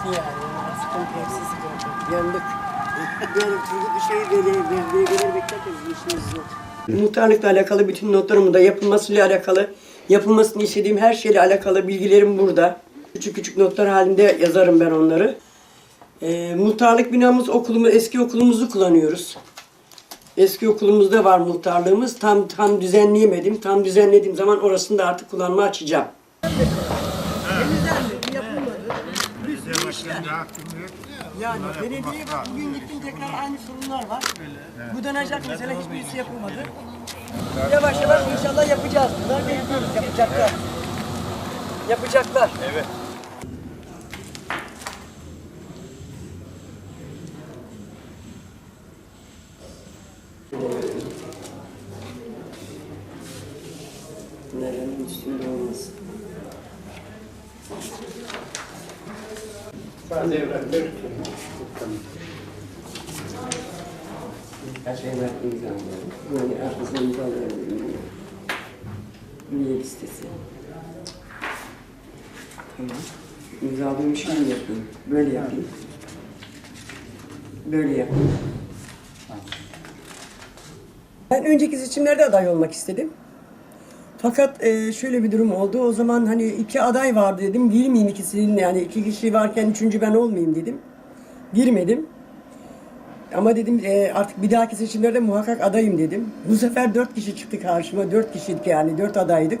sıkıntı yani. Sıkıntı hepsi sıkıntı. Yandık. Böyle bir şey böyle böyle böyle beklerken işimiz yok. Muhtarlıkla alakalı bütün notlarımı da yapılmasıyla alakalı, yapılmasını istediğim her şeyle alakalı bilgilerim burada. Küçük küçük notlar halinde yazarım ben onları. Ee, muhtarlık binamız okulumuz, eski okulumuzu kullanıyoruz. Eski okulumuzda var muhtarlığımız. Tam tam düzenleyemedim. Tam düzenlediğim zaman orasını da artık kullanma açacağım. Yani belediye bak bugün gittim tekrar aynı sorunlar var. Budanacak mesela hiçbirisi yapılmadı. Yavaş yavaş inşallah yapacağız. Bunlar bekliyoruz yapacaklar. Yapacaklar. Evet. Nerenin üstünde olmasın. Bazı evraklar imzalıyorum. Yani arkasına imzalıyorum. Üye listesi. Tamam. İmzalıyorum şimdi yapayım. Böyle yapayım. Böyle yapayım. Ben önceki seçimlerde aday olmak istedim. Fakat e, şöyle bir durum oldu. O zaman hani iki aday vardı dedim. Girmeyeyim ikisinin yani iki kişi varken üçüncü ben olmayayım dedim. Girmedim. Ama dedim e, artık bir dahaki seçimlerde muhakkak adayım dedim. Bu sefer dört kişi çıktı karşıma. Dört kişiydik yani. Dört adaydık.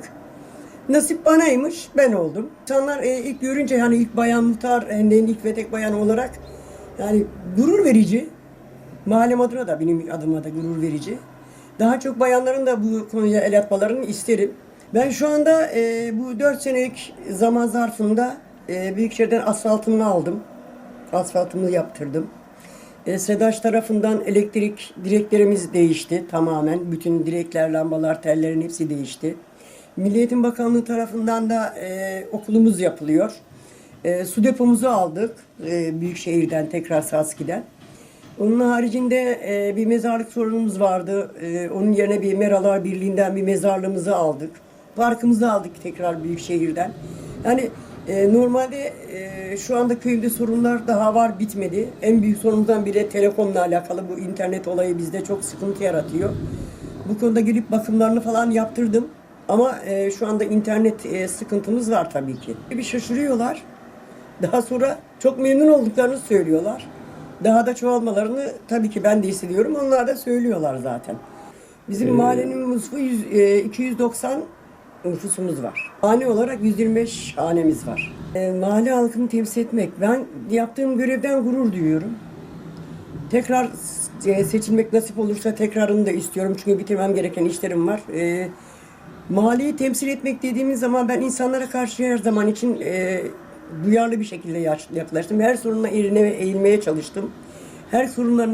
Nasip banaymış. Ben oldum. İnsanlar e, ilk görünce hani ilk bayan muhtar, de ilk ve tek bayan olarak yani gurur verici. Mahallem adına da benim adıma da gurur verici. Daha çok bayanların da bu konuya el atmalarını isterim. Ben şu anda e, bu 4 senelik zaman zarfında e, Büyükşehir'den asfaltımını aldım. Asfaltımı yaptırdım. E, SEDAŞ tarafından elektrik direklerimiz değişti tamamen. Bütün direkler, lambalar, tellerin hepsi değişti. Milli Eğitim Bakanlığı tarafından da e, okulumuz yapılıyor. E, su depomuzu aldık e, Büyükşehir'den, tekrar Saski'den. Onun haricinde e, bir mezarlık sorunumuz vardı. E, onun yerine bir Meralar Birliği'nden bir mezarlığımızı aldık. Parkımızı aldık tekrar Büyükşehir'den. Yani e, normalde e, şu anda köyümde sorunlar daha var bitmedi. En büyük sorunumuzdan biri telekomla alakalı. Bu internet olayı bizde çok sıkıntı yaratıyor. Bu konuda gelip bakımlarını falan yaptırdım. Ama e, şu anda internet e, sıkıntımız var tabii ki. Bir şaşırıyorlar. Daha sonra çok memnun olduklarını söylüyorlar. Daha da çoğalmalarını tabii ki ben de hissediyorum. Onlar da söylüyorlar zaten. Bizim mahallenin nüfusu yüz- e, 290 nüfusumuz var. Hane olarak 125 hanemiz var. E, mahalle halkını temsil etmek. Ben yaptığım görevden gurur duyuyorum. Tekrar e, seçilmek nasip olursa tekrarını da istiyorum. Çünkü bitirmem gereken işlerim var. E, mahalleyi temsil etmek dediğimiz zaman ben insanlara karşı her zaman için e, duyarlı bir şekilde yaklaştım. Her eğilmeye, eğilmeye çalıştım. Her sorunların